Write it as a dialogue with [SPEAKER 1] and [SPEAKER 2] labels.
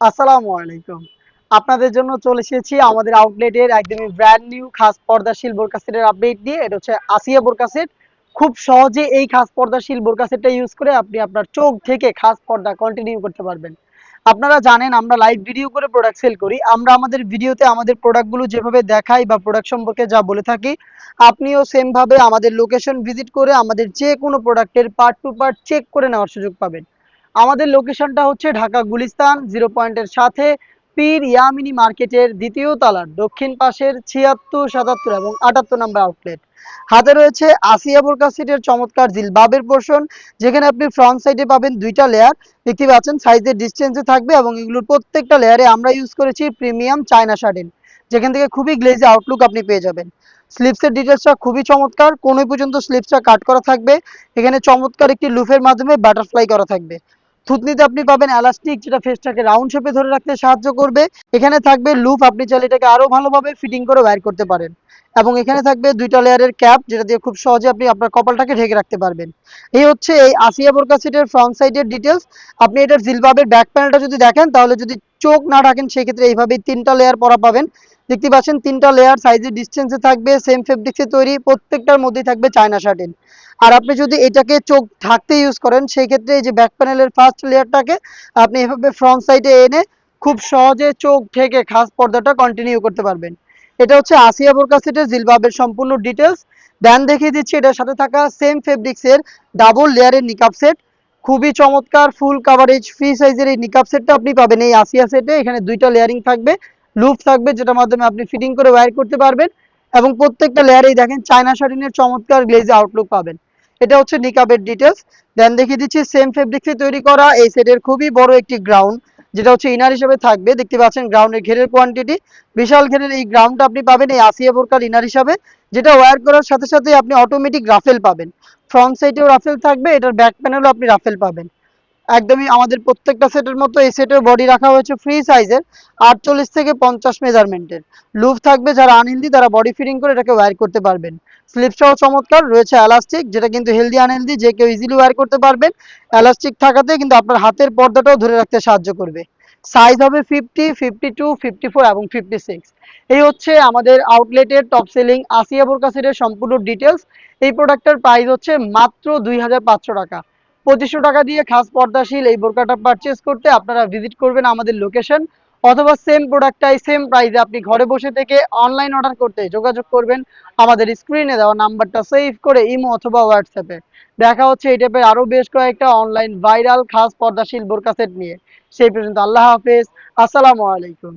[SPEAKER 1] আসসালামু আলাইকুম। আপনাদের জন্য চলে এসেছি আমাদের আউটলেটের একদমই ব্র্যান্ড নিউ খাস পর্দাশীল বোরকা সেটের আপডেট দিয়ে। এটা হচ্ছে আসিয়া বোরকা সেট খুব সহজে এই খাস পর্দাশীল বোরকা সেটটা ইউজ করে আপনি আপনার চোখ থেকে খাস পর্দা কন্টিনিউ করতে পারবেন। আপনারা জানেন, আমরা লাইভ ভিডিও করে প্রোডাক্ট সেল করি। আমরা আমাদের ভিডিওতে আমাদের প্রোডাক্টগুলো যেভাবে দেখাই বা প্রোডাক্ট সম্পর্কে যা বলে থাকি, আপনিও সেম ভাবে আমাদের লোকেশন ভিজিট করে আমাদের যে কোনো প্রোডাক্টের পার্ট টু পার্ট চেক করে নেওয়ার সুযোগ পাবেন। আমাদের লোকেশনটা হচ্ছে ঢাকা গুলিস্তান জিরো পয়েন্টের সাথে পীর ইয়ামিনী মার্কেটের দ্বিতীয় তলার দক্ষিণ পাশের ছিয়াত্তর, সাতাত্তর এবং আটাত্তর নাম্বার আউটলেট হাতে রয়েছে আসিয়া বোরকা সিটের চমৎকার জিলবাবের পোর্শন যেখানে আপনি ফ্রন্ট সাইডে পাবেন দুইটা লেয়ার দেখতে পাচ্ছেন সাইজের ডিস্টেন্সে থাকবে এবং এগুলোর প্রত্যেকটা লেয়ারে আমরা ইউজ করেছি প্রিমিয়াম চায়না শার্টিন যেখান থেকে খুবই গ্লেজি আউটলুক আপনি পেয়ে যাবেন। স্লিপসের ডিটেলসটা খুবই চমৎকার কোনোই পর্যন্ত স্লিপসটা কাট করা থাকবে, এখানে চমৎকার একটি লুফের মাধ্যমে বাটারফ্লাই করা থাকবে। থুতনিতে আপনি পাবেন এলাস্টিক যেটা ফেসটাকে রাউন্ড শেপে ধরে রাখতে সাহায্য করবে। এখানে থাকবে লুপ আপনি চাইলে এটাকে আরও ভালোভাবে ফিটিং করে ওয়্যার করতে পারেন। এবং এখানে থাকবে দুইটা লেয়ারের ক্যাপ, যেটা দিয়ে খুব সহজে আপনি আপনার কপালটাকে ঢেকে রাখতে পারবেন। এই হচ্ছে এই আসিয়া বোরকা সিটের ফ্রন্ট সাইডের ডিটেলস আপনি এটার জিলবাবের ব্যাক প্যানেলটা যদি দেখেন, তাহলে যদি চোখ না ঢাকেন, সেক্ষেত্রে এইভাবে তিনটা লেয়ার পরা পাবেন। দেখতে পাচ্ছেন, তিনটা লেয়ার সাইজের ডিস্টেন্সে থাকবে সেম ফেব্রিক্সে তৈরি, প্রত্যেকটার মধ্যেই থাকবে চায়না শার্টিন আর আপনি যদি এটাকে চোখ ঢাকতে ইউজ করেন সেই ক্ষেত্রে এই যে ব্যাক প্যানেলের ফার্স্ট লেয়ারটাকে আপনি এভাবে ফ্রন্ট সাইডে এনে খুব সহজে চোখ ঢেকে খাস পর্দাটা কন্টিনিউ করতে পারবেন। এটা হচ্ছে আসিয়া বোরকা সেটের জিলবাবের সম্পূর্ণ ডিটেলস দেন দেখিয়ে দিচ্ছি, এটার সাথে থাকা সেম ফেব্রিক্সের ডাবল লেয়ারের নিকাপ সেট খুবই চমৎকার ফুল কাভারেজ ফ্রি সাইজের এই নিকাপ সেটটা আপনি পাবেন। এই আসিয়া সেটে এখানে দুইটা লেয়ারিং থাকবে লুপ থাকবে, যেটার মাধ্যমে আপনি ফিটিং করে ওয়্যার করতে পারবেন। এবং প্রত্যেকটা লেয়ারেই দেখেন, চায়না শার্টিনের চমৎকার গ্লেজে আউটলুক পাবেন। এটা হচ্ছে নিকাবের ডিটেলস দেন দেখিয়ে দিচ্ছি সেম ফেব্রিক্সে তৈরি করা এই সেটের খুবই বড় একটি গ্রাউন্ড যেটা হচ্ছে ইনার হিসেবে থাকবে। দেখতে পাচ্ছেন গ্রাউন্ডের ঘেরের কোয়ান্টিটি বিশাল ঘেরের এই গ্রাউন্ডটা আপনি পাবেন এই আসিয়া বোরকার ইনার হিসাবে, যেটা ওয়ার করার সাথে সাথে আপনি অটোমেটিক রাফেল পাবেন। ফ্রন্ট সাইডেও রাফেল থাকবে, এটার ব্যাক প্যানেলও আপনি রাফেল পাবেন। একদমই আমাদের প্রত্যেকটা সেটের মতো এই সেটের বডি রাখা হয়েছে ফ্রি সাইজের আটচল্লিশ থেকে পঞ্চাশ মেজারমেন্টের লুপ থাকবে যারা আনহেলদি তারা বডি ফিটিং করে এটাকে ওয়্যার করতে পারবেন। স্লিপসটাও চমৎকার, রয়েছে এলাস্টিক যেটা কিন্তু হেলদি আনহেলদি যে কেউ ইজিলি ওয়্যার করতে পারবেন। এলাস্টিক থাকাতে কিন্তু আপনার হাতের পর্দাটাও ধরে রাখতে সাহায্য করবে। সাইজ হবে fifty fifty two fifty four এবং ফিফটি সিক্স এই হচ্ছে আমাদের আউটলেটের টপ সেলিং আসিয়া বোরকা সেটের সম্পূর্ণ ডিটেলস এই প্রোডাক্টের প্রাইস হচ্ছে মাত্র দুই হাজার পাঁচশো টাকা। পঁচিশশো টাকা দিয়ে খাস পর্দাশীল এই বোরকাটা পারচেস করতে আপনারা ভিজিট করবেন আমাদের লোকেশন অথবা সেম প্রোডাক্টটাই সেম প্রাইসে আপনি ঘরে বসে থেকে অনলাইন অর্ডার করতে যোগাযোগ করবেন। আমাদের স্ক্রিনে দেওয়া নাম্বারটা সেভ করে ইমো অথবা হোয়াটসঅ্যাপে দেখা হচ্ছে এই টাইপের আরও বেশ কয়েকটা অনলাইন ভাইরাল খাস পর্দাশীল বোরকা সেট নিয়ে। সেই পর্যন্ত আল্লাহ হাফেজ। আসসালামু আলাইকুম।